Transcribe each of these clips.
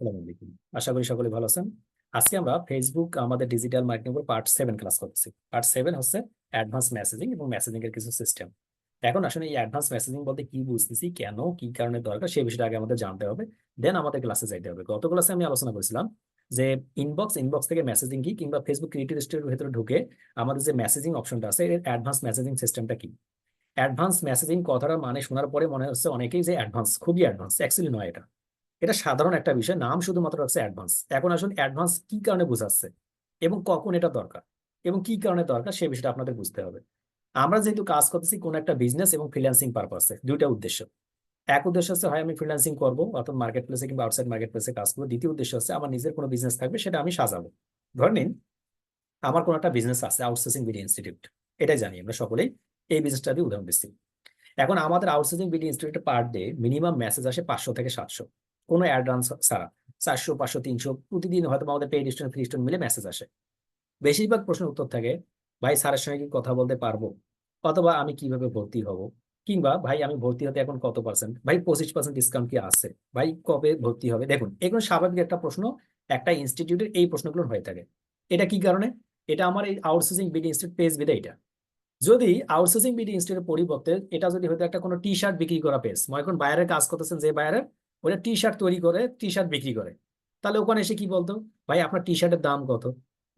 আসসালামু আশা করি সকলে ভালো আছেন। আজকে আমরা ফেসবুক আমাদের ডিজিটাল মার্কেটিং পার্ট ক্লাস করতেছি। পার্ট হচ্ছে অ্যাডভান্স মেসেজিং এবং মেসেজিং এর কিছু সিস্টেম এখন আসলে এই অ্যাডভান্স মেসেজিং বলতে কি বুঝতেছি, কেন, কি কারণে দরকার সেই বিষয়টা আগে আমাদের জানতে হবে। দেন আমাদের ক্লাসে যাইতে হবে। গত ক্লাসে আমি আলোচনা করেছিলাম যে ইনবক্স ইনবক্স থেকে মেসেজিং কি কিংবা ফেসবুক ক্রিয়েটিভ স্টোরের ভেতরে ঢুকে আমাদের যে মেসেজিং অপশনটা আছে, এর অ্যাডভান্স মেসেজিং সিস্টেমটা কি? অ্যাডভান্স মেসেজিং কথাটা মানে শোনার পরে মনে হচ্ছে অনেকেই যে অ্যাডভান্স খুবই অ্যাডভান্স অ্যাকচুয়ালি নয় এটা। এটা সাধারণ একটা বিষয়, নাম শুধুমাত্র হচ্ছে অ্যাডভান্স এখন আসলে অ্যাডভান্স কি কারণে বোঝাচ্ছে এবং কখন এটা দরকার এবং কি কারণে দরকার সেই বিষয়টা আপনাদের বুঝতে হবে। আমরা যেহেতু কাজ করতেছি কোন একটা বিজনেস এবং ফ্রিল্যান্সিং পারপাসে দুইটা উদ্দেশ্য। এক উদ্দেশ্য হচ্ছে, হয়, আমি ফ্রিল্যান্সিং করব, অর্থাৎ মার্কেট প্লেসে কিংবা আউটসাইড মার্কেট প্লেসে কাজ করব। দ্বিতীয় উদ্দেশ্য হচ্ছে, আমার নিজের কোনো বিজনেস থাকবে, সেটা আমি সাজাবো। ধরে নিন, আমার কোনো একটা বিজনেস আছে আউটসোর্সিং বিডি ইনস্টিটিউট এটাই জানি আমরা সকলেই, এই বিজনেসটা দিয়ে উদাহরণ দিচ্ছি। এখন আমাদের আউটসোর্সিং বিডি ইনস্টিটিউটে পার ডে মিনিমাম মেসেজ আসে পাঁচশো থেকে সাতশো। কোনো অ্যাডভান্স ছাড়া। চারশো, পাঁচশো, তিনশো, প্রতিদিন হয়তো আমাদের পেইড স্টুডেন্ট ফ্রি স্টুডেন্ট মিলে মেসেজ আসে। বেশিরভাগ প্রশ্নের উত্তর থাকে, ভাই, স্যারের সঙ্গে কি কথা বলতে পারব? অথবা আমি কীভাবে ভর্তি হব? কিংবা, ভাই, আমি ভর্তি হতে এখন কত পার্সেন্ট ভাই, পঁচিশ পার্সেন্ট ডিসকাউন্ট কি আছে? ভাই, কবে ভর্তি হবে? দেখুন, এগুলো স্বাভাবিক একটা প্রশ্ন, একটা ইনস্টিটিউটের এই প্রশ্নগুলো হয়ে থাকে। এটা কি কারণে? এটা আমার এই আউটসোর্সিং বিডি ইনস্টিটিউট পেজ বিদে এটা। যদি আউটসোর্সিং বিডি ইনস্টিটিউটের পরিবর্তে এটা যদি হয়তো একটা কোনো টি শার্ট বিক্রি করা পেজ মনে এখন বাইরের কাজ করতেছেন যে বাইরের ওরা টি শার্ট তৈরি করে টি শার্ট বিক্রি করে। তাহলে ওখানে এসে কি বলতো? ভাই আপনার টি শার্টের দাম কত?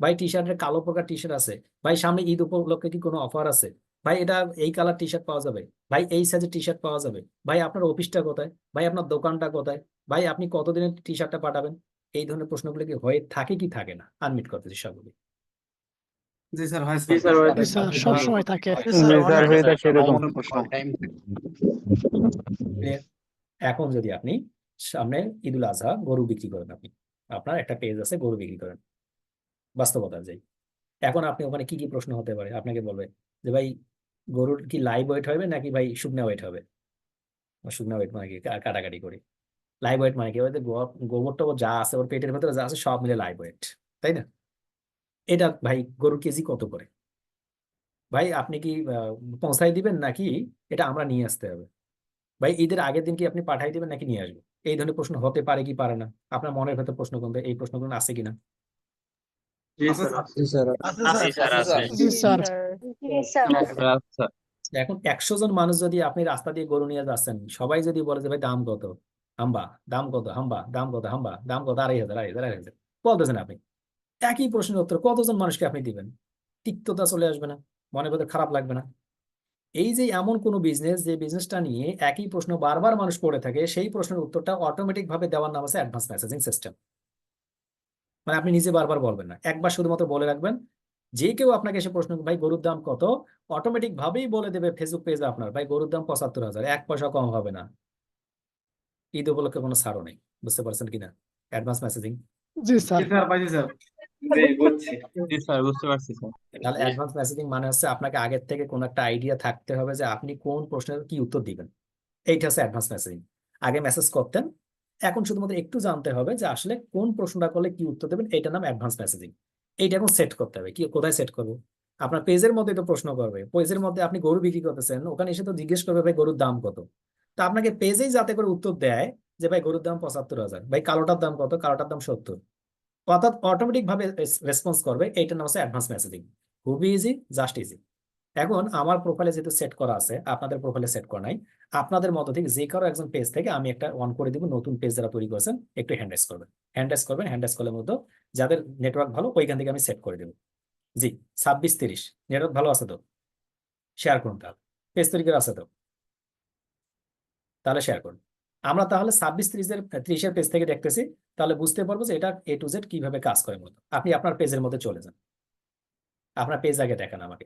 ভাই টি শার্টের কালো প্রকার টি শার্ট আছে। ভাই সামনে ঈদ উপলক্ষে কি কোনো অফার আছে? ভাই এটা এই কালার টি শার্ট পাওয়া যাবে। ভাই এই সাইজের টি শার্ট পাওয়া যাবে। ভাই আপনার অফিসটা কোথায়? ভাই আপনার দোকানটা কোথায়? ভাই আপনি কতদিনের টি শার্টটা পাঠাবেন? এই ধরনের প্রশ্নগুলো কি হয়ে থাকে কি থাকে না? আনমিট করতেছি সবগুলি জি স্যার হয় স্যার, হয়। জি স্যার সব সময় থাকে। স্যার হয়ে থাকে এরকম এখন যদি আপনি সামনে ঈদুল আজহা গরু বিক্রি করেন আপনি, আপনার একটা পেজ আছে গরু বিক্রি করেন। বাস্তবতা যাই। এখন আপনি ওখানে কি কি প্রশ্ন হতে পারে? আপনাকে বলবে যে ভাই, গরুর কি লাইভ ওয়েট হবে নাকি ভাই শুকনা ওয়েট হবে? শুকনা ওয়েট মানে কি? কাটাকাটি করে। লাইভ ওয়েট মানে কি? গোবর টোবর যা আছে, ওর পেটের ভেতরে যা আছে সব মিলে লাইভ ওয়েট তাই না? এটা ভাই গরুর কেজি কত করে? ভাই আপনি কি পৌঁছাই দিবেন নাকি? এটা আমরা নিয়ে আসতে হবে। ভাই ঈদের আগের দিন কি আপনি পাঠাই দিবেন নাকি নিয়ে আসব? এই ধরনের প্রশ্ন হতে পারে কি পারে না? আপনার মনের ভেতর প্রশ্ন কোনটা এই প্রশ্নগুলো আছে কিনা? এখন একশো জন মানুষ যদি আপনি রাস্তা দিয়ে গরু নিয়ে যাচ্ছেন সবাই যদি বলে যে ভাই দাম কত? হাম্বা দাম কত? হাম্বা দাম কত? হাম্বা দাম কত? আড়াই হাজার আড়াই হাজার আড়াই হাজার। বলতেছেন আপনি। একই প্রশ্নের উত্তর কতজন মানুষকে আপনি দিবেন? তিক্ততা চলে আসবে না মনের ভেতর খারাপ লাগবে না। এই যে এমন কোনো বিজনেস যে বিজনেসটা নিয়ে একই প্রশ্ন বারবার মানুষ করে থাকে সেই প্রশ্নের উত্তরটা অটোমেটিক ভাবে দেওয়ার নাম আছে অ্যাডভান্স মেসেজিং সিস্টেম মানে আপনি নিজে বারবার বলবেন না। একবার শুধুমাত্র বলে রাখবেন যে কেউ আপনাকে এসে প্রশ্ন ভাই গরুর দাম কত? অটোমেটিক ভাবেই বলে দেবে ফেসবুক পেজে আপনার ভাই গরুর দাম পঁচাত্তর হাজার এক পয়সা কম হবে না। ঈদ উপলক্ষে কোনো ছাড়ও নেই। বুঝতে পারছেন কিনা? অ্যাডভান্স মেসেজিং জি স্যার। তাহলে অ্যাডভান্স মেসেজিং মানে হচ্ছে আপনাকে আগের থেকে কোনো একটা আইডিয়া থাকতে হবে যে আপনি কোন প্রশ্নের কি উত্তর দিবেন। এইটা হচ্ছে অ্যাডভান্স মেসেজিং আগে মেসেজ করতেন। এখন শুধুমাত্র একটু জানতে হবে যে আসলে কোন প্রশ্নটা করলে কি উত্তর দেবেন এইটার নাম অ্যাডভান্স মেসেজিং এইটা এখন সেট করতে হবে। কি কোথায় সেট করব? আপনার পেজের মধ্যে তো প্রশ্ন করবে। পেজের মধ্যে আপনি গরু বিক্রি করতেছেন ওখানে এসে তো জিজ্ঞেস করবে ভাই গরুর দাম কত? তা আপনাকে পেজেই যাতে করে উত্তর দেয় যে ভাই গরুর দাম পঁচাত্তর হাজার। ভাই কালোটার দাম কত? কালোটার দাম সত্তর। অর্থাৎ অটোমেটিক ভাবে রেসপন্স করবে, এইটার নাম হচ্ছে অ্যাডভান্স মেসেজিং খুবই ইজি জাস্ট ইজি এখন আমার প্রোফাইলে যেহেতু সেট করা আছে, আপনাদের প্রোফাইলে সেট করা নাই, আপনাদের মতো থেকে যে কারও একজন পেজ থেকে আমি একটা অন করে দিব, নতুন পেজ যারা তৈরি করেছেন, একটু হ্যান্ডেস করবেন। হ্যান্ডেস করবেন হ্যান্ডেস করলে মতো যাদের নেটওয়ার্ক ভালো, ওইখান থেকে আমি সেট করে দেবো। জি, ছাব্বিশ তিরিশ নেটওয়ার্ক ভালো আছে তো? শেয়ার করুন তাহলে। পেজ তৈরি করে আছে তো? তাহলে শেয়ার করুন। আমরা তাহলে ছাব্বিশ ত্রিশের ত্রিশের পেজ থেকে দেখতেছি, তাহলে বুঝতে পারব যে এটা এ টু জেড কীভাবে কাজ করে মতো আপনি আপনার পেজের মধ্যে চলে যান। আপনার পেজ আগে দেখান আমাকে।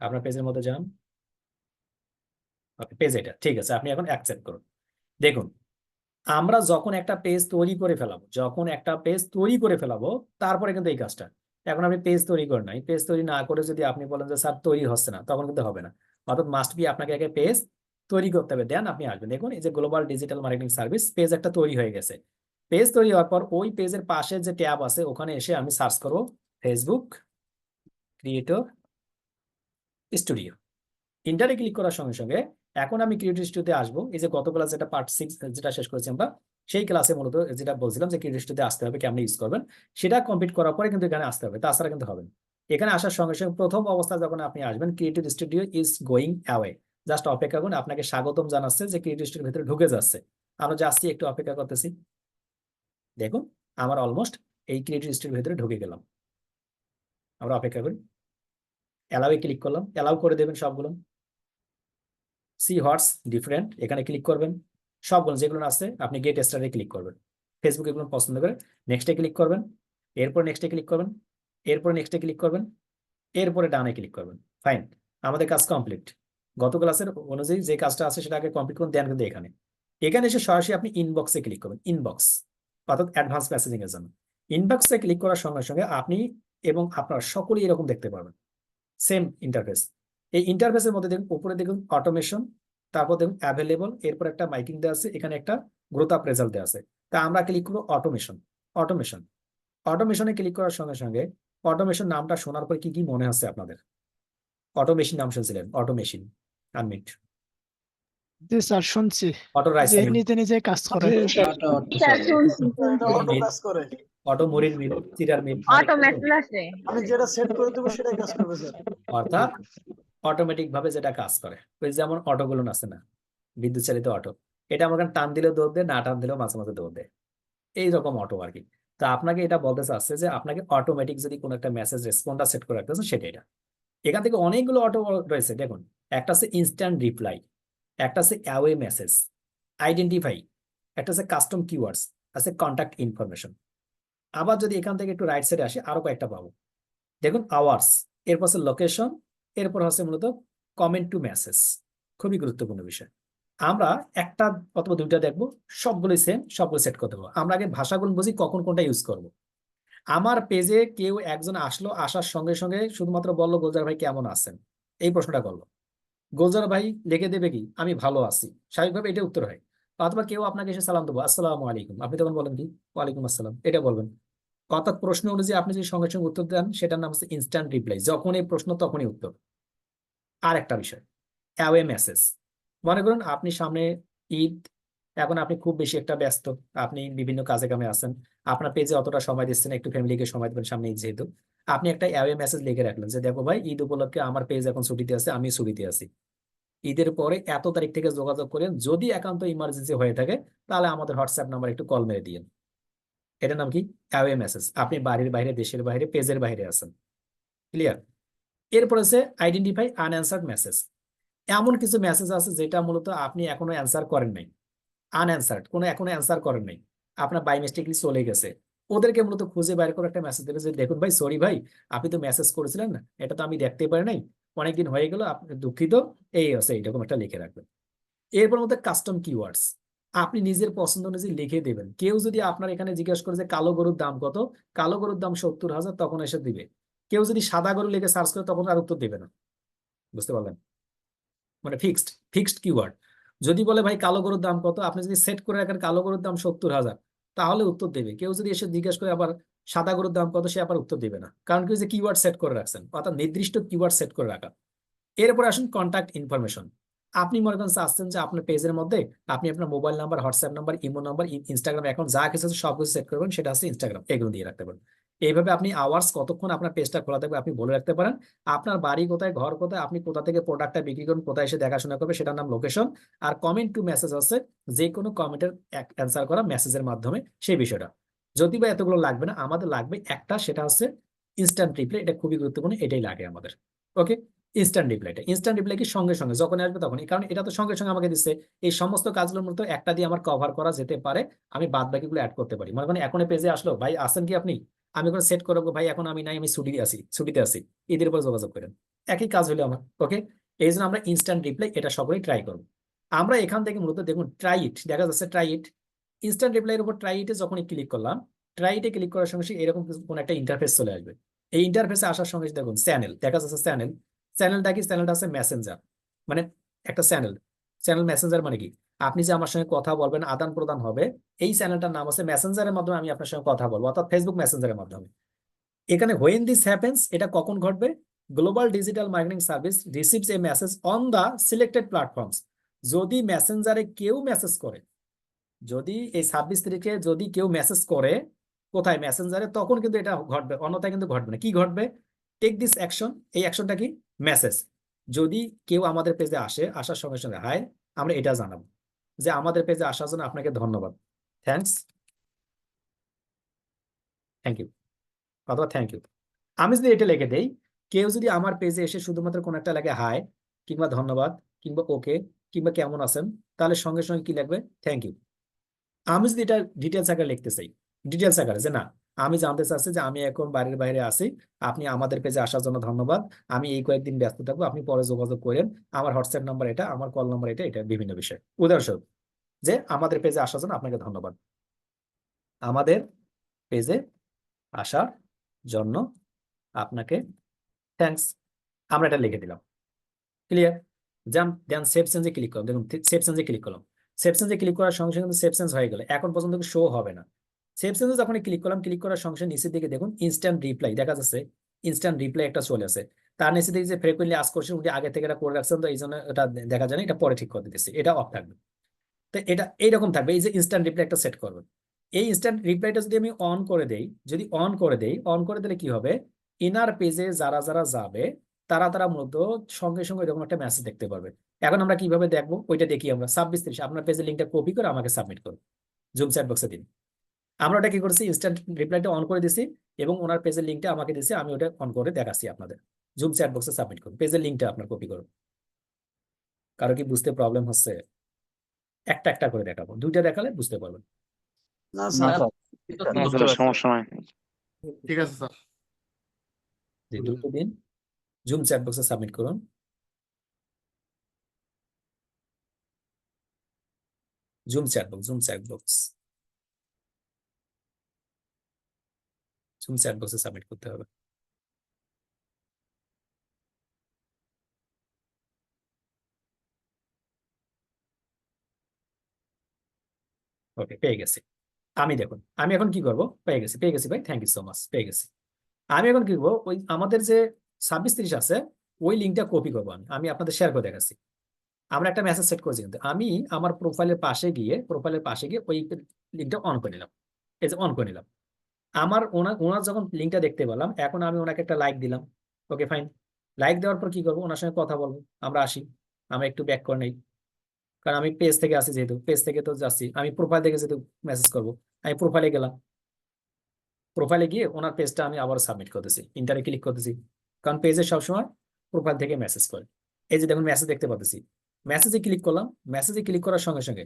আপনার পেজের মধ্যে যান। পেজ এটা, ঠিক আছে, আপনি এখন অ্যাকসেপ্ট করুন। দেখুন, আমরা যখন একটা পেজ তৈরি করে ফেলাবো, যখন একটা পেজ তৈরি করে ফেলাবো, তারপরে কিন্তু এই কাজটা। এখন আপনি পেজ তৈরি করেন নাই পেজ তৈরি না করে যদি আপনি বলেন যে, স্যার, তৈরি হচ্ছে না, তখন কিন্তু হবে না। অর্থাৎ মাস্ট বি আপনাকে আগে পেজ তৈরি করতে হবে। দেন আপনি আসবেন। দেখুন, এই যে global digital marketing service page একটা তৈরি হয়ে গেছে। পেজ তৈরি হওয়ার পর ওই পেজের পাশে যে ট্যাব আছে, ওখানে এসে আমি সার্চ করব ফেসবুক ক্রিয়েটর স্টুডিও ইন্টারে ক্লিক করার সঙ্গে সঙ্গে এখন আমি ক্রিয়েটিভ স্টুডিওতে আসব। এই যে গত ক্লাস যেটা পার্ট সিক্স যেটা শেষ করেছি আমরা, সেই ক্লাসে মূলত যেটা বলছিলাম যে ক্রিয়েটিভ স্টুডিওতে আসতে হবে, কেমন ইউজ করবেন, সেটা কমপ্লিট করার পরে কিন্তু এখানে আসতে হবে। তাছাড়া কিন্তু হবে না। এখানে আসার সঙ্গে সঙ্গে প্রথম অবস্থায় যখন আপনি আসবেন creative studio is going away just অপেক্ষা করুন, আপনাকে স্বাগতম জানাচ্ছে যে ক্রিয়েটিভ স্টুডিওর ভিতরে ঢুকে যাচ্ছে। আমরা যাচ্ছি একটু অপেক্ষা করতেছি। দেখুন, আমার অলমোস্ট এই ক্রিয়েটিভ স্টুডিওর ভিতরে ঢুকে গেলাম। আমরা অপেক্ষা করি। অ্যালাউয়ে ক্লিক করলাম। অ্যালাউ করে দেবেন সবগুলো। সি হোয়াটস ডিফারেন্ট এখানে ক্লিক করবেন। সবগুলো যেগুলো আছে, আপনি গেট স্টারে ক্লিক করবেন। ফেসবুক এগুলো পছন্দ করে নেক্সটে ক্লিক করবেন। এরপর নেক্সটে ক্লিক করবেন। এরপর নেক্সটে ক্লিক করবেন, এরপরে ডানে ক্লিক করবেন। ফাইন আমাদের কাজ কমপ্লিট গত ক্লাসের অনুযায়ী যে কাজটা আছে সেটা আগে কমপ্লিট করুন দেন কিন্তু এখানে। এখানে এসে সরাসরি আপনি ইনবক্সে ক্লিক করবেন ইনবক্স অর্থাৎ অ্যাডভান্স মেসেজিং এর জন্য। ইনবক্সে ক্লিক করার সঙ্গে সঙ্গে আপনি এবং আপনার সকলেই এরকম দেখতে পারবেন। সেম ইন্টারফেস এই ইন্টারফেসের মধ্যে দেখুন, উপরে দেখুন অটোমেশন তারপর দেখুন অ্যাভেলেবল এরপর একটা মাইকিং দেওয়া আছে, এখানে একটা গ্রোথ আপ রেজাল্ট দেওয়া আছে। তা আমরা ক্লিক করব অটোমেশন অটোমেশন অটোমেশনে ক্লিক করার সঙ্গে সঙ্গে অটোমেশন নামটা শোনার পর কি কি মনে আছে আপনাদের? অটোমেশন নাম শুনছিলেন অটোমেশন আনমিট জি স্যার শুনছি। অটো রাইস নিজে নিজে কাজ করে। স্যার শুনছি। শুনছি কাজ করে। অটো মিল মিল আমি যেটা সেট করে দেবো সেটাই কাজ করবে স্যার। অর্থাৎ অটোমেটিক ভাবে যেটা কাজ করে। ওই যেমন অটোগুলো আছে না বিদ্যুৎ চালিত অটো এটা আমার টান দিলেও দৌড় দেয় না টান দিলেও মাঝে মাঝে দৌড় দেয়। এইরকম অটো আর কি। তা আপনাকে এটা বলতে চাচ্ছে যে আপনাকে অটোমেটিক যদি কোনো একটা মেসেজ রেসপন্ডার সেট করে রাখতে সেটা এটা। এখান থেকে অনেকগুলো অটো রয়েছে, দেখুন। একটা আছে ইনস্ট্যান্ট রিপ্লাই একটা আছে অ্যাওয়ে মেসেজ আইডেন্টিফাই একটা আছে কাস্টম কিওয়ার্ডস আছে কন্ট্যাক্ট ইনফরমেশন আবার যদি এখান থেকে একটু রাইট সাইডে আসি, আরও কয়েকটা পাবো। দেখুন আওয়ার্স এরপর আছে লোকেশন এরপর হচ্ছে মূলত কমেন্ট টু মেসেজ খুবই গুরুত্বপূর্ণ বিষয়। আমরা একটা অথবা দুইটা দেখব সবগুলোই সেম সবগুলো সেট করতে পারব আমরা আগে ভাষাগুলো বুঝি, কখন কোনটা ইউজ করব। আমার পেজে কেউ একজন আসলো, আসার সঙ্গে সঙ্গে শুধুমাত্র বলল, গোলজার ভাই কেমন আছেন? এই প্রশ্নটা করল। গোলজার ভাই লিখে দেবে কি? আমি ভালো আছি। স্বাভাবিকভাবে এটা উত্তর হয়। অথবা কেউ আপনাকে এসে সালাম দেবো, আসসালাম আলাইকুম। আপনি তখন বলেন কি? ওয়ালাইকুম আসসালাম। এটা বলবেন। অর্থাৎ প্রশ্ন অনুযায়ী আপনি যদি সঙ্গে সঙ্গে উত্তর দেন, সেটার নাম হচ্ছে ইনস্ট্যান্ট রিপ্লাই যখন এই প্রশ্ন, তখনই উত্তর। আর একটা বিষয় অ্যাওয়ে মেসেজ মনে করুন আপনি সামনে ঈদ, এখন আপনি খুব বেশি একটা ব্যস্ত। আপনি বিভিন্ন কাজে কামে আছেন। আপনার পেজে অতটা সময় দিচ্ছেন একটু ফ্যামিলিকে সময় দেবেন সামনে ঈদ যেহেতু। আপনি একটা অ্যাওয়ে মেসেজ লিখে রাখলেন যে, দেখো ভাই, ঈদ উপলক্ষে আমার পেজ এখন ছুটিতে আছে আমি ছুটিতে আছি। ঈদের পরে এত তারিখ থেকে যোগাযোগ করেন যদি একান্ত ইমার্জেন্সি হয়ে থাকে, তাহলে আমাদের হোয়াটসঅ্যাপ নাম্বার একটু কল মেরে দিন এটার নাম কি? অ্যাওয়ে মেসেজ আপনি বাড়ির বাইরে, দেশের বাইরে পেজের বাইরে আছেন। ক্লিয়ার এরপর আছে আইডেন্টিফাই আনঅ্যান্সার্ড মেসেজ এমন কিছু মেসেজ আছে যেটা মূলত আপনি এখনও অ্যান্সার করেন নাই। আনঅ্যান্সার্ড কোনো এখনও অ্যান্সার করেন নাই। আপনার বাই মিস্টেকলি চলে গেছে। ওদেরকে মূলত খুঁজে বাইর করে একটা মেসেজ দেবে যে, দেখুন ভাই সরি ভাই, আপনি তো মেসেজ করেছিলেন না, এটা তো আমি দেখতে পারি নাই। অনেকদিন হয়ে গেল, আপনি দুঃখিত, এই আছে, এইরকম একটা লিখে রাখবেন এরপর মধ্যে কাস্টম কিওয়ার্ডস আপনি নিজের পছন্দ অনুযায়ী লিখে দেবেন। কেউ যদি আপনার এখানে জিজ্ঞেস করে যে, কালো গরুর দাম কত? কালো গরুর দাম সত্তর হাজার, তখন এসে দিবে। কেউ যদি সাদা গরু লিখে সার্চ করে, তখন আর উত্তর দেবে না। বুঝতে পারলেন? মানে ফিক্সড ফিক্সড কিওয়ার্ড যদি বলে, ভাই, কালো গরুর দাম কত? আপনি যদি সেট করে রাখেন, কালো গরুর দাম সত্তর হাজার তাহলে উত্তর দেবে। কেউ যদি এসে জিজ্ঞেস করে, আবার সাদা গরুর দাম কত? সে আবার উত্তর দেবে না। কারণ কি যে কিওয়ার্ড সেট করে রাখছেন, অর্থাৎ নির্দিষ্ট কিওয়ার্ড সেট করে রাখা। এরপর আসুন কন্ট্যাক্ট ইনফরমেশন আপনি মনে করেন আসছেন যে আপনার পেজের মধ্যে আপনি আপনার mobile number WhatsApp number imo number Instagram account যা কিছু সব কিছু সেট করবেন, সেটা হচ্ছে ইনস্টাগ্রাম এগুলো দিয়ে রাখতে পারেন এইভাবে আপনি আওয়ার্স কতক্ষণ আপনার পেজটা খোলা থাকবে আপনি বলে রাখতে পারেন। আপনার বাড়ি কোথায়, ঘর কোথায়, আপনি কোথা থেকে প্রোডাক্টটা বিক্রি করুন, কোথায় এসে দেখাশোনা করবে সেটার নাম লোকেশন আর কমেন্ট টু মেসেজ আছে যে কোনো কমেন্টের অ্যান্সার করা মেসেজের মাধ্যমে সেই বিষয়টা। যদি বা এতগুলো লাগবে না, আমাদের লাগবে একটা, সেটা হচ্ছে ইনস্ট্যান্ট রিপ্লাই এটা খুবই গুরুত্বপূর্ণ, এটাই লাগে আমাদের। ওকে ইনস্ট্যান্ট রিপ্লাইটা ইনস্ট্যান্ট রিপ্লাই কি সঙ্গে সঙ্গে যখন আসবে তখনই। কারণ এটা তো সঙ্গে সঙ্গে আমাকে দিচ্ছে। এই সমস্ত কাজগুলোর মতো একটা দিয়ে আমার কভার করা যেতে পারে, আমি বাদ বাকিগুলো অ্যাড করতে পারি। মানে এখন পেজে আসলো, ভাই আসেন কি আপনি? আমি এখন সেট করব, ভাই, এখন আমি নাই, আমি ছুটিতে আছি ছুটিতে আছি। ঈদের উপর যোগাযোগ করেন। একই কাজ হলো আমার ওকে এই জন্য আমরা ইনস্ট্যান্ট রিপ্লাই এটা সকলেই ট্রাই করব। আমরা এখান থেকে মূলত দেখুন ট্রাই ইট দেখা যাচ্ছে ট্রাই ইট ইনস্ট্যান্ট রিপ্লাইয়ের উপর ট্রাই ইটে যখনই ক্লিক করলাম ট্রাই ইটে ক্লিক করার সঙ্গে এরকম কোনো একটা ইন্টারফেস চলে আসবে। এই ইন্টারফেসে আসার সঙ্গে দেখুন চ্যানেল দেখা যাচ্ছে চ্যানেল চ্যানেলটা কি? চ্যানেলটা আছে মেসেঞ্জার মানে একটা চ্যানেল চ্যানেল মেসেঞ্জার মানে কি? আপনি যে আমার সঙ্গে কথা বলবেন, আদান প্রদান হবে, এই চ্যানেলটার নাম আছে মেসেঞ্জারের মাধ্যমে আমি আপনার সঙ্গে কথা বলব, অর্থাৎ ফেসবুক মেসেঞ্জারের মাধ্যমে। এখানে হোয়েন দিস হ্যাপেন্স এটা কখন ঘটবে? Global digital marketing service receives a message on the selected platforms যদি মেসেঞ্জারে কেউ মেসেজ করে, যদি এই ছাব্বিশ তারিখে যদি কেউ মেসেজ করে, কোথায়? মেসেঞ্জারে তখন কিন্তু এটা ঘটবে, অন্যথায় কিন্তু ঘটবে না। কি ঘটবে? টেক দিস অ্যাকশন এই অ্যাকশনটা কি? মেসেজ যদি কেউ আমাদের পেজে আসে, আসার সঙ্গে সঙ্গে হায় আমরা এটা জানাব। যে আমাদের পেজে আসার জন্য আপনাকে ধন্যবাদ। থ্যাংকস থ্যাংক ইউ অথবা থ্যাংক ইউ আমি যদি এটা লিখে দেই, কেউ যদি আমার পেজে এসে শুধুমাত্র কোনো একটা লাগে হাই কিংবা ধন্যবাদ, কিংবা ওকে কিংবা কেমন আছেন, তাহলে সঙ্গে সঙ্গে কি লাগবে? থ্যাংক ইউ আমি যদি এটা ডিটেলস আকারে লিখতে চাই ডিটেলস আকারে, যে না আমি জানতে চাচ্ছি যে আমি এখন বাড়ির বাইরে আছি। আপনি আমাদের পেজে আসার জন্য ধন্যবাদ। আমি এই কয়েকদিন ব্যস্ত থাকব, আপনি পরে যোগাযোগ করেন। আমার হোয়াটসঅ্যাপ নাম্বার এটা, আমার কল নাম্বার এটা এটা বিভিন্ন বিষয়। উদাহরণস্বরূপ, যে আমাদের পেজে আসার জন্য আপনাকে ধন্যবাদ। আমাদের পেজে আসার জন্য আপনাকে থ্যাঙ্কস আমরা এটা লিখে দিলাম। ক্লিয়ার যান দেন সেভ চেঞ্জে ক্লিক করলাম দেখুন সেভ চেঞ্জে ক্লিক করলাম। সেভ চেঞ্জে ক্লিক করার সঙ্গে সঙ্গে সেভ চেঞ্জ হয়ে গেল। এখন পর্যন্ত শো হবে না। সেভ চেঞ্জে যখন ক্লিক করলাম ক্লিক করার সঙ্গে সঙ্গে নিচের দিকে দেখুন ইনস্ট্যান্ট রিপ্লাই দেখা যাচ্ছে ইনস্ট্যান্ট রিপ্লাই একটা চলে আসে। তার নিচে দিকে যে ফ্রিকুয়েন্টলি আস করছেন উনি আগে থেকে এটা করে রাখছেন, তো এই জন্য এটা দেখা যায় না, এটা পরে ঠিক করে দিতেছি, এটা অফ থাকবে। তো এটা এইরকম থাকবে, এই যে ইনস্ট্যান্ট রিপ্লাই একটা সেট করবেন। এই ইনস্ট্যান্ট রিপ্লাইটা যদি আমি অন করে দেই, যদি অন করে দেই অন করে দিলে কি হবে? ইনার পেজে যারা যারা যাবে, তারা তারা মূলত সঙ্গে সঙ্গে এরকম একটা মেসেজ দেখতে পারবে। এখন আমরা কীভাবে দেখব? ওইটা দেখি আমরা। ছাব্বিশ তিরিশ, আপনার পেজের লিঙ্কটা কপি করে আমাকে সাবমিট করুন। জুম চ্যাট বক্সে দিন। আমরা ওটা কি করছি? ইনস্ট্যান্ট রিপ্লাইটা অন করে দিছি এবং ওনার পেজের লিঙ্কটা আমাকে দিছে আমি ওটা অন করে দেখাচ্ছি আপনাদের। জুম চ্যাট বক্সে সাবমিট করুন। পেজের লিঙ্কটা আপনার কপি করুন। কারও কি বুঝতে প্রবলেম হচ্ছে? একটা একটা করে দেখাবো। দুইটা দেখালে বুঝতে পারবেন। না স্যার সমস্যা নাই। ঠিক আছে স্যার। দুটো দিন। জুম চ্যাট বক্সে সাবমিট করুন। Zoom chat box Zoom chat box Zoom chat বক্সে সাবমিট করতে হবে। ওকে পেয়ে গেছি। আমি দেখুন, আমি এখন কি করব? পেয়ে গেছি পেয়ে গেছি ভাই থ্যাংক ইউ সো মাচ পেয়ে গেছি। আমি এখন কি করব? ওই আমাদের যে ছাব্বিশ তিরিশ আছে, ওই লিঙ্কটা কপি করব আমি আমি আপনাদের শেয়ার করে দেখাচ্ছি। আমরা একটা মেসেজ সেট করেছি কিন্তু, আমি আমার প্রোফাইলের পাশে গিয়ে প্রোফাইলের পাশে গিয়ে ওই লিঙ্কটা অন করে নিলাম। এই যে অন করে নিলাম। আমার ওনার ওনার যখন লিঙ্কটা দেখতে পেলাম, এখন আমি ওনাকে একটা লাইক দিলাম। ওকে ফাইন লাইক দেওয়ার পর কি করব? ওনার সঙ্গে কথা বলব। আমরা আসি। আমরা একটু ব্যাক করে নেই। কারণ আমি পেজ থেকে আসি যেহেতু। পেজ থেকে তো যাচ্ছি। আমি প্রোফাইল থেকে যেহেতু মেসেজ করব। আমি প্রোফাইলে গেলাম। প্রোফাইলে গিয়ে ওনার পেজটা আমি আবার সাবমিট করতেছি। ইন্টারে ক্লিক করতেছি। কারণ পেজে সবসময় প্রোফাইল থেকে মেসেজ করে। এই যে দেখুন মেসেজ দেখতে পাচ্ছি মেসেজে ক্লিক করলাম। মেসেজে ক্লিক করার সঙ্গে সঙ্গে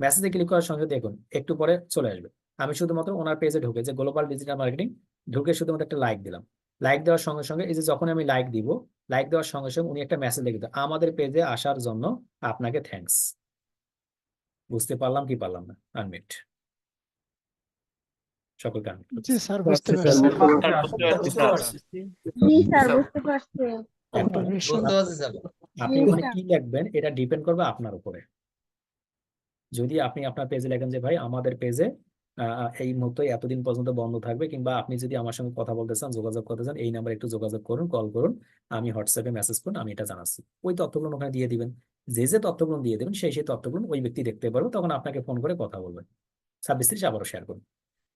মেসেজে ক্লিক করার সঙ্গে দেখুন, একটু পরে চলে আসবে। আমি শুধুমাত্র ওনার পেজে ঢুকে যে গ্লোবাল ডিজিটাল মার্কেটিং ঢুকে শুধুমাত্র একটা লাইক দিলাম লাইক দেওয়ার সঙ্গে সঙ্গে এই যে যখন আমি লাইক দিব লাইক দেওয়ার সঙ্গে সঙ্গে উনি একটা মেসেজ লিখে দেন আমাদের পেজে আসার জন্য আপনাকে থ্যাঙ্কস বুঝতে পারলাম কি পারলাম না আনমিট সকলকে unmute জি স্যার বুঝতে পারছি বুঝতে পারছি, স্যার। জি স্যার বুঝতে পারছি আপনি কি লিখবেন এটা ডিপেন্ড করবে আপনার উপরে যদি আপনি আপনার পেজে লেখেন যে ভাই আমাদের পেজে এই মুহূর্তে এতদিন পর্যন্ত বন্ধ থাকবে কিংবা আপনি যদি আমার সঙ্গে কথা বলতে চান, যোগাযোগ করতে চান, এই নাম্বারে একটু যোগাযোগ করুন, কল করুন, আমি হোয়াটসঅ্যাপে মেসেজ করুন, আমি এটা জানাচ্ছি। ওই তথ্যগুলো ওখানে দিয়ে দিবেন। যে যে তথ্যগুলো দিয়ে দেবেন, সেই সেই তথ্যগুলো ওই ব্যক্তি দেখতে পারবে, তখন আপনাকে ফোন করে কথা বলবেন ছাব্বিশ তিরিশ আবারও শেয়ার করুন।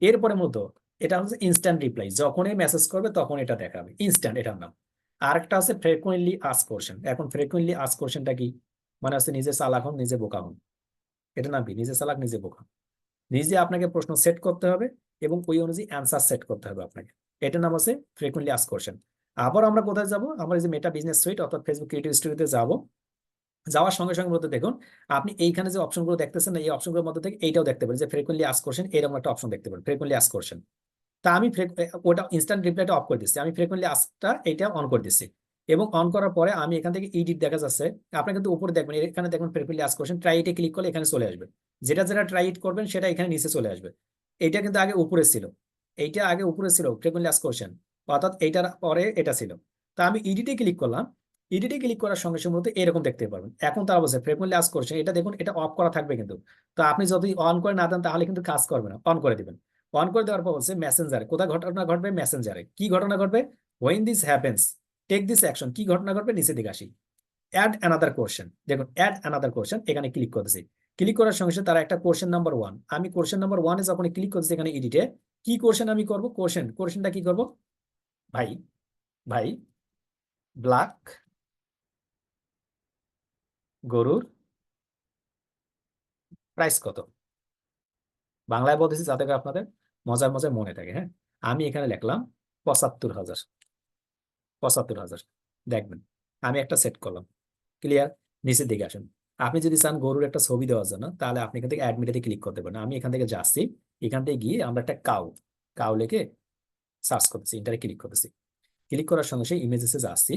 এরপরে মূলত এটা হচ্ছে ইনস্ট্যান্ট রিপ্লাই যখনই মেসেজ করবে, তখন এটা দেখাবে। ইনস্ট্যান্ট এটার নাম। আরেকটা আছে ফ্রিকুয়েন্টলি আস কোশ্চেন এখন ফ্রিকুয়েন্টলি আস কোশ্চেনটা কি? মানে হচ্ছে নিজে চালাক হন, নিজে বোকা হন। এটা নাম কি? নিজে চালাক, নিজে বোকা নিজে আপনাকে প্রশ্ন সেট করতে হবে এবং ওই অনুযায়ী অ্যান্সার সেট করতে হবে আপনাকে। এটার নাম হচ্ছে ফ্রিকুয়েন্টলি আস কোশ্চেন আবার আমরা কোথায় যাব? আমরা যে মেটা বিজনেস সুইট অর্থাৎ ফেসবুক ক্রিয়েটিভ স্টুডিওতে যাব। যাওয়ার সঙ্গে সঙ্গে মধ্যে দেখুন, আপনি এইখানে যে অপশনগুলো দেখতেছেন, এই অপশনগুলোর মধ্যে থেকে এইটাও দেখতে পারেন যে ফ্রিকুয়েন্টলি আস কোশ্চেন এরকম একটা অপশন দেখতে পারেন ফ্রিকুয়েন্টলি আস কোশ্চেন তা আমি ওটা ইনস্ট্যান্ট রিপ্লাইটা অফ করে দিচ্ছি। আমি ফ্রিকুয়েন্টলি আসটা এটা অন করে দিচ্ছি। এবং অন করার পরে আমি এখান থেকে ইডিট দেখা যাচ্ছে। আপনি কিন্তু উপরে দেখবেন, এখানে দেখবেন ফ্রিকুয়েন্টলি আস কোশ্চেন ট্রাই ক্লিক করলে এখানে চলে আসবে। যেটা যেটা ট্রাই ইট করবেন, সেটা এখানে নিচে চলে আসবে। এইটা কিন্তু আগে উপরে ছিল। এইটা আগে উপরে ছিল ফ্রিকুয়েন্টলি আস কোশ্চেন অর্থাৎ এইটার পরে এটা ছিল। তা আমি ইডিটে ক্লিক করলাম। ইডিটে ক্লিক করার সঙ্গে সঙ্গে মূলত এরকম দেখতে পারবেন। এখন তার অবশ্যই ফ্রিকুয়েন্টলি আস কোশ্চেন এটা দেখুন, এটা অফ করা থাকবে কিন্তু। তো আপনি যদি অন করে না দেন, তাহলে কিন্তু কাজ করবে না। অন করে দিবেন। অন করে দেওয়ার পর বলছে মেসেঞ্জারে কোথায় ঘটনা ঘটবে? মেসেঞ্জারে কি ঘটনা ঘটবে? When this happens take this action কি ঘটনা ঘটবে? নিচে দিকে আসি। অ্যাড অ্যানাদার কোশ্চেন দেখুন অ্যাড অ্যানাদার কোশ্চেন এখানে ক্লিক করতেছি। ক্লিক করার সঙ্গে সঙ্গে তারা একটা কোশ্চেন নাম্বার ওয়ান আমি কোশ্চেন নাম্বার ওয়ানে যখন ক্লিক করতেছি এখানে এডিটে কি কোশ্চেন আমি করব? কোশ্চেন কোশ্চেনটা কি করব? ভাই ভাই ব্ল্যাক গরুর প্রাইস কত? বাংলায় বলতেছি যাতে করে আপনাদের মজার মজার মনে থাকে হ্যাঁ? আমি এখানে লিখলাম পঁচাত্তর হাজার। পঁচাত্তর হাজার। দেখবেন, আমি একটা সেট করলাম। ক্লিয়ার নিচের দিকে আসুন। আপনি যদি চান গরুর একটা ছবি দেওয়ার জন্য, তাহলে আপনি এখান থেকে অ্যাডমিটেতে ক্লিক করতে পারেন। আমি এখান থেকে যাচ্ছি। এখান থেকে গিয়ে আমরা একটা কাউ কাউ লিখে সার্চ করতেছি ইন্টারে ক্লিক করতেছি। ক্লিক করার সঙ্গে সঙ্গে ইমেজেসে যাচ্ছি।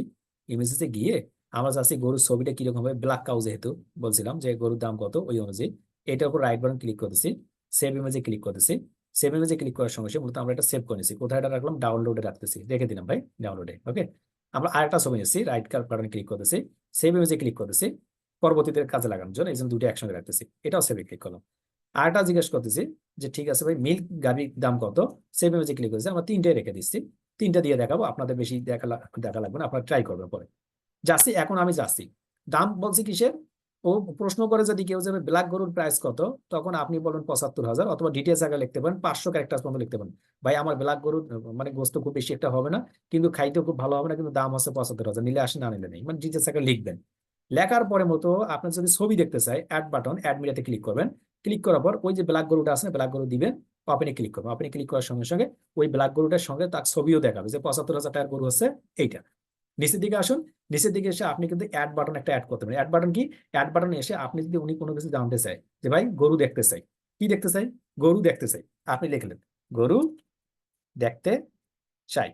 ইমেজেসে গিয়ে আমরা যাচ্ছি গরুর ছবিটা কীরকম হবে? ব্ল্যাক কাউ যেহেতু বলছিলাম যে গরুর দাম কত? ওই অনুযায়ী। এটার উপর রাইট বাটন ক্লিক করতেছি। সেভ ইমেজে ক্লিক করতেছি। সেভ ইমেজে ক্লিক করার সঙ্গে মূলত আমরা এটা সেভ করে নিছি কোথায় এটা রাখলাম? ডাউনলোডে রাখতেছি। রেখে দিলাম ভাই ডাউনলোডে ওকে আমরা আরেকটা ছবি নিচ্ছি রাইট বাটনে ক্লিক করতেছি। সেভ ইমেজে ক্লিক করতেছি। পরবর্তীতে কাজে লাগানোর জন্য এই জন্য দুটো একসঙ্গে রাখতেছি। এটাও সেভে ক্লিক করলাম। আরেকটা জিজ্ঞেস করতেছি যে, ঠিক আছে ভাই মিল্ক গাভির দাম কত? সেভ ইমেজে ক্লিক করতেছি আমরা তিনটাই রেখে দিচ্ছি। তিনটা দিয়ে দেখাবো, আপনাদের বেশি দেখা দেখা লাগবে না, আপনারা ট্রাই করবেন পরে। যাচ্ছি, এখন আমি যাচ্ছি। দাম বলছি কিসের? প্রশ্ন করে যদি কেউ যাবে ব্ল্যাক গরুর প্রাইস কত, তখন আপনি বলুন পঁচাত্তর হাজার অথবা ডিটেলস আগে লিখতে পারেন, পাঁচশো ক্যারেক্টার পর্যন্ত লিখতে পারেন। ভাই, আমার ব্ল্যাক গরুর মানে গোস্ত খুব বেশি একটা হবে না, কিন্তু খাইতেও খুব ভালো হবে না, কিন্তু দাম হচ্ছে পঁচাত্তর হাজার, নিলে আসে না নিলে নেই। মানে ডিটেলস আগে লিখবেন। লেখার পরে মতো আপনার যদি ছবি দেখতে চাই অ্যাড বাটন অ্যাড মিডিয়াতে ক্লিক করবেন। ক্লিক করার পর ওই যে ব্ল্যাক গরুটা আছে ব্ল্যাক গরু দিবেন আপনি ক্লিক করবেন। আপনি ক্লিক করার সঙ্গে সঙ্গে ওই ব্ল্যাক গরুটার সঙ্গে তার ছবিও দেখাবে যে পঁচাত্তর হাজার টাকার গরু হচ্ছে এইটা। নিচের দিকে আসুন নিচের দিকে এসে আপনি কিন্তু অ্যাড বাটন একটা অ্যাড করতে পারেন। অ্যাড বাটন কি? অ্যাড বাটনে এসে আপনি যদি উনি কোনো কিছু জানতে চাই যে ভাই গরু দেখতে চাই, কি দেখতে চাই? গরু দেখতে চাই। আপনি লিখলেন গরু দেখতে চাই।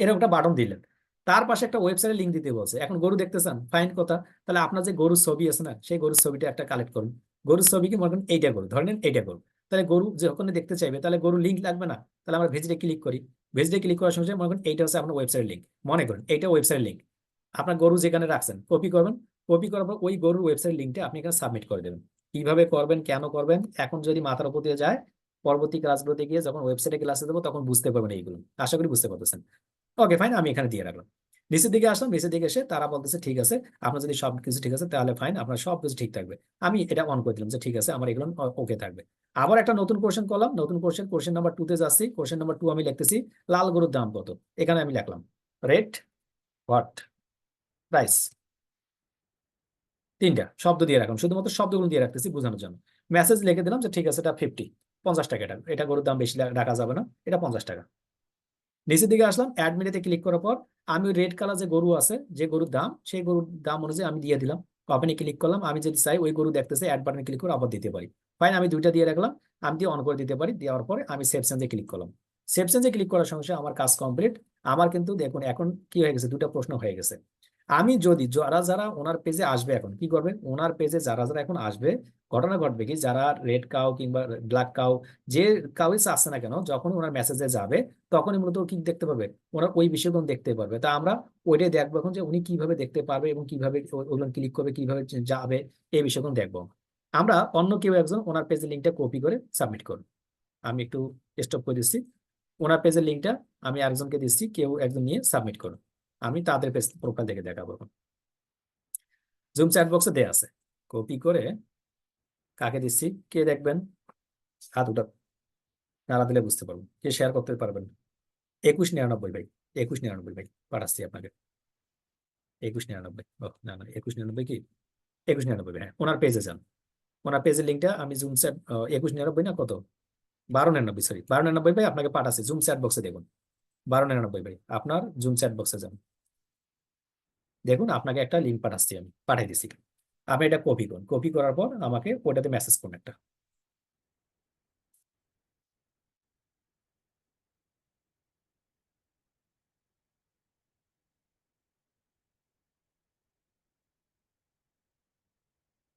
এরকম একটা বাটন দিলেন। তার পাশে একটা ওয়েবসাইটের লিঙ্ক দিতে বলছে। এখন গরু দেখতে চান ফাইন কথা। তাহলে আপনার যে গরুর ছবি আছে না, সেই গরুর ছবিটা একটা কালেক্ট করুন। গরুর ছবি কি মনে করেন এইটা গরু ধরেন এইটা গরু। তাহলে গরু যখন দেখতে চাইবে, তাহলে গরু লিঙ্ক লাগবে না। তাহলে আমরা ভেজিটে ক্লিক করি। ভেজিটে ক্লিক করার সঙ্গে মনে করেন এইটা হচ্ছে আপনার ওয়েবসাইট লিঙ্ক মনে করেন এইটা ওয়েবসাইট লিঙ্ক আপনার গরু যেখানে রাখছেন কপি করবেন কপি করার পর ওই গরুর ওয়েবসাইট লিঙ্কটা আপনি এখানে সাবমিট করে দেবেন। কীভাবে করবেন, কেন করবেন, এখন যদি মাথার উপর দিয়ে যায়, পরবর্তী ক্লাসগুলোতে গিয়ে যখন ওয়েবসাইটে ক্লাসে দেবো, তখন বুঝতে পারবেন এইগুলো। আশা করি বুঝতে পারতেছেন। ওকে ফাইন আমি এখানে দিয়ে রাখলাম। নিচের দিকে আসলাম, নিচের দিকে এসে তারা বলতেছে, ঠিক আছে, আপনার যদি সব কিছু ঠিক আছে, তাহলে ফাইন আপনার সব কিছু ঠিক থাকবে। আমি এটা অন করে দিলাম যে, ঠিক আছে, আমার এগুলো ওকে থাকবে। আবার একটা নতুন কোশ্চেন করলাম, নতুন কোশ্চেন কোশ্চেন নাম্বার টু তে যাচ্ছি কোশ্চেন নাম্বার টু আমি লিখতেছি, লাল গরুর দাম কত? এখানে আমি লিখলাম রেট হোয়াট প্রাইস তিনটা, শব্দ দিয়ে রাখলাম শুধুমাত্র শব্দগুলো দিয়ে রাখতেছি বোঝানোর জন্য। মেসেজ লিখে দিলাম যে, ঠিক আছে, এটা ফিফটি পঞ্চাশ টাকা এটা। এটা গরুর দাম বেশি রাখা যাবে না, এটা পঞ্চাশ টাকা। নিচের দিকে আসলাম অ্যাড মিনিটে ক্লিক করার পর আমি রেড কালার যে গরু আছে, যে গরুর দাম, সেই গরুর দাম অনুযায়ী আমি দিয়ে দিলাম। ওপেনে ক্লিক করলাম, আমি যদি চাই ওই গরু দেখতে চাই অ্যাড বাটনে ক্লিক করে আবার দিতে পারি। ফাইন আমি দুইটা দিয়ে রাখলাম, আমি দিয়ে অন করে দিতে পারি, দেওয়ার পরে আমি সেভ চেঞ্জে ক্লিক করলাম। সেভ চেঞ্জে ক্লিক করার সঙ্গে আমার কাজ কমপ্লিট আমার কিন্তু দেখুন, এখন কি হয়ে গেছে দুটো প্রশ্ন হয়ে গেছে। আমি যদি যারা যারা ওনার পেজে আসবে এখন, কি করবে ওনার পেজে যারা যারা এখন আসবে, ঘটনা ঘটবে কি? যারা রেড কাউ কিংবা ব্ল্যাক কাউ যে কাউই আসছে না কেন যখন ওনার মেসেজে যাবে, তখনই মূলত কি দেখতে পাবে ওনার ওই বিষয়গুলো দেখতে পারবে। তা আমরা ওইটাই দেখব এখন যে উনি কীভাবে দেখতে পারবে এবং কীভাবে ওগুলো ক্লিক করবে, কীভাবে যাবে, এই বিষয়গুলো দেখব। আমরা অন্য কেউ একজন ওনার পেজের লিঙ্কটা কপি করে সাবমিট করব। আমি একটু স্টপ করে দিচ্ছি। ওনার পেজের লিঙ্কটা আমি আরেকজনকে দিচ্ছি, কেউ একজন নিয়ে সাবমিট করুন আমি তাদের প্রোফাইল দেখে দেখাবো জুম চ্যাট বক্সে দেয়া আছে। কপি করে কাকে দিচ্ছি? কে দেখবেন? হাত উঠা নাড়া দিলে বুঝতে পারব। কে শেয়ার করতে পারবেন? একুশ নিরানব্বই ভাই। একুশ নিরানব্বই ভাই। পাঠাচ্ছি আপনাকে। একুশ নিরানব্বই। না না, একুশ নিরানব্বই কি? একুশ নিরানব্বই হ্যাঁ ওনার পেজে যান। ওনার পেজের লিঙ্কটা আমি জুম চ্যাট একুশ নিরানব্বই না কত? বারো নিরানব্বই সরি বারো নিরানব্বই ভাই আপনাকে পাঠাচ্ছি। জুম চ্যাট বক্সে দেখুন। বারো নিরানব্বই ভাই আপনার জুম চ্যাট বক্সে যান। দেখুন, আপনাকে একটা লিঙ্ক পাঠাচ্ছি আমি, পাঠাই দিচ্ছি আপনি এটা কপি করুন। কপি করার পর আমাকে ওটাতে মেসেজ করুন একটা।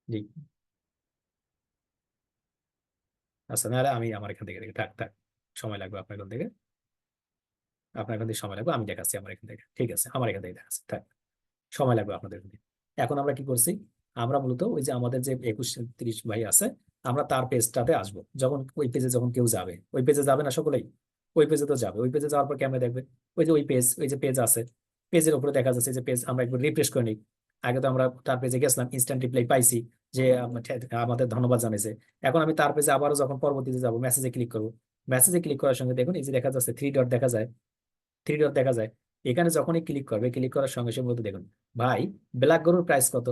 জি। আচ্ছা নাহলে আমি আমার এখান থেকে থাক থাক। সময় লাগবে আপনার এখান থেকে। আপনার এখান থেকে সময় লাগবে, আমি দেখাচ্ছি আমার এখান থেকে। ঠিক আছে, আমার এখান থেকে দেখাচ্ছি, থাক। সময় লাগবে আপনাদের এখান আমরা কি করছি? আমরা মূলত ওই যে আমাদের যে একুশ তিরিশ ভাই আছে, আমরা তার পেজটাতে আসব। যখন ওই পেজে যখন কেউ যাবে, ওই পেজে যাবে না সকলেই? ওই পেজে তো যাবে। ওই পেজে যাওয়ার পর ক্যামেরা দেখবে? ওই যে ওই পেজ, ওই যে পেজ আছে, পেজের উপরে দেখা যাচ্ছে যে পেজ আমরা একবার রিফ্রেশ করে নিই। আগে তো আমরা তার পেজে গেছিলাম ইনস্ট্যান্ট রিপ্লাই পাইছি যে আমাদের ধন্যবাদ জানিয়েছে এখন আমি তার পেজে আবারও যখন পরবর্তীতে যাব মেসেজে ক্লিক করব। মেসেজে ক্লিক করার সঙ্গে দেখুন, এই যে দেখা যাচ্ছে থ্রি ডট দেখা যায়। থ্রি ডট দেখা যায়। এখানে যখনই ক্লিক করবে ক্লিক করার সঙ্গে সঙ্গে মধ্যে দেখুন, ভাই ব্ল্যাক গরুর প্রাইস কত?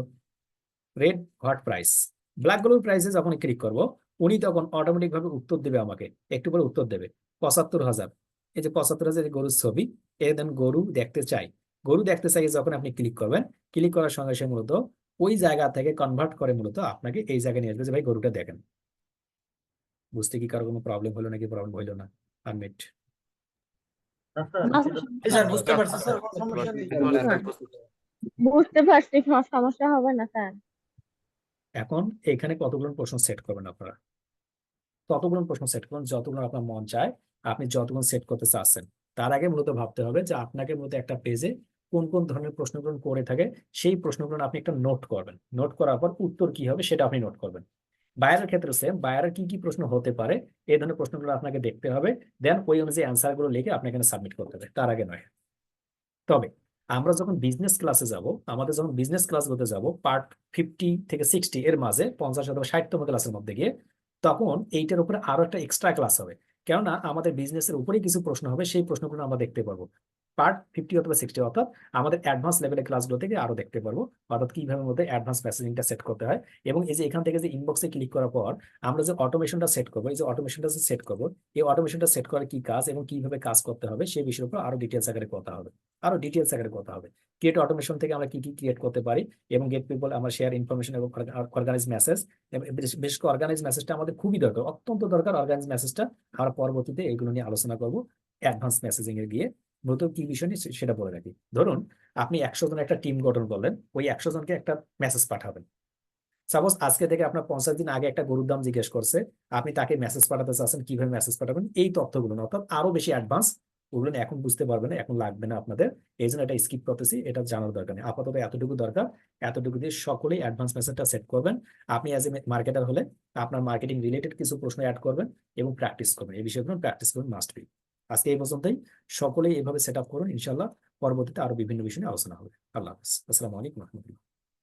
রেড হোয়াট প্রাইস ব্ল্যাক গরুর প্রাইসে যখন ক্লিক করব, উনি তখন অটোমেটিক ভাবে উত্তর দেবে আমাকে। একটু পরে উত্তর দেবে। পঁচাত্তর হাজার। এই যে পঁচাত্তর হাজার গরুর ছবি এর দেন গরু দেখতে চাই। গরু দেখতে চাই যখন আপনি ক্লিক করবেন ক্লিক করার সঙ্গে সঙ্গে মূলত ওই জায়গা থেকে কনভার্ট করে মূলত আপনাকে এই জায়গায় নিয়ে আসবে যে, ভাই, গরুটা দেখেন। বুঝতে কি কারও কোনো প্রবলেম হলো নাকি? প্রবলেম হইল না। আনমিট বুঝতে পারছি। সমস্যা হবে না স্যার। এখন এখানে কতগুলো প্রশ্ন সেট করবেন আপনারা? ততগুলো প্রশ্ন সেট করুন যতগুলো আপনার মন চায় আপনি যতগুলো সেট করতে চাচ্ছেন। তার আগে মূলত ভাবতে হবে যে আপনাকে মূলত একটা পেজে কোন কোন ধরনের প্রশ্নগুলো করে থাকে সেই প্রশ্নগুলো আপনি একটা নোট করবেন। নোট করার পর উত্তর কি হবে সেটা আপনি নোট করবেন। বায়ারের ক্ষেত্রে সেম বায়ারের কি কি প্রশ্ন হতে পারে, এই ধরনের প্রশ্নগুলো আপনাকে দেখতে হবে দেন ওই অনুযায়ী অ্যান্সারগুলো লিখে আপনাকে এখানে সাবমিট করতে হবে, তার আগে নয়। তবে আমরা যখন বিজনেস ক্লাসে যাব, আমাদের যখন বিজনেস ক্লাসগুলোতে যাব পার্ট ফিফটি থেকে সিক্সটি এর মাঝে, পঞ্চাশ অথবা ষাটতম ক্লাসের মধ্যে গিয়ে, তখন এইটার উপরে আরও একটা এক্সট্রা ক্লাস হবে। কেননা আমাদের বিজনেসের উপরেই কিছু প্রশ্ন হবে, সেই প্রশ্নগুলো আমরা দেখতে পারব। পার্ট ফিফটি অথবা সিক্সটি অর্থাৎ আমাদের অ্যাডভান্স লেভেলের ক্লাসগুলো থেকে আরও দেখতে পারব, অর্থাৎ কীভাবে মধ্যে অ্যাডভান্স মেসেজিংটা সেট করতে হয়। এবং এই যে এখান থেকে যে ইনবক্সে ক্লিক করার পর আমরা যে অটোমেশনটা সেট করব, এই যে অটোমেশনটা যে সেট করব, এই অটোমেশনটা সেট করার কি কাজ এবং কীভাবে কাজ করতে হবে সেই বিষয়ের উপর আরও ডিটেলস আকারে কথা হবে। আরও ডিটেলস আকারে কথা হবে। ক্রিয়েট অটোমেশন থেকে আমরা কি কি ক্রিয়েট করতে পারি এবং গেট পিপল আমরা শেয়ার ইনফরমেশন এবং অর্গানাইজ মেসেজ বিশেষ করে অর্গানাইজ মেসেজটা আমাদের খুবই দরকার, অত্যন্ত দরকার অর্গানাইজ মেসেজটা আমরা পরবর্তীতে এগুলো নিয়ে আলোচনা করব অ্যাডভান্স মেসেজিং এর গিয়ে। মূলত কি বিষয় নিয়ে সেটা বলে রাখি। ধরুন, আপনি একশো জন একটা টিম গঠন করলেন, ওই একশো জনকে একটা মেসেজ পাঠাবেন। সাপোজ আজকে থেকে আপনার পঞ্চাশ দিন আগে একটা গরুর দাম জিজ্ঞেস করছে, আপনি তাকে মেসেজ পাঠাতে চাচ্ছেন, কীভাবে মেসেজ পাঠাবেন? এই তথ্যগুলো অর্থাৎ আরও বেশি অ্যাডভান্স ওগুলো এখন বুঝতে পারবে না, এখন লাগবে না আপনাদের। এই জন্য এটা স্কিপ করতেছি, এটা জানার দরকার নেই। আপাতত এতটুকু দরকার, এতটুকু দিয়ে সকলেই অ্যাডভান্স মেসেজটা সেট করবেন। আপনি অ্যাজ এ মার্কেটার হলে আপনার মার্কেটিং রিলেটেড কিছু প্রশ্ন অ্যাড করবেন এবং প্র্যাকটিস করবেন। এই বিষয়গুলো প্র্যাকটিস করবেন মাস্ট বি আজকে এই পর্যন্তই। সকলেই এভাবে সেট আপ করুন ইনশাল্লাহ পরবর্তীতে আরও বিভিন্ন বিষয় নিয়ে আলোচনা হবে। আল্লাহ হাফিজ। আসসালামু আলাইকুম রহমতুল্লাহ।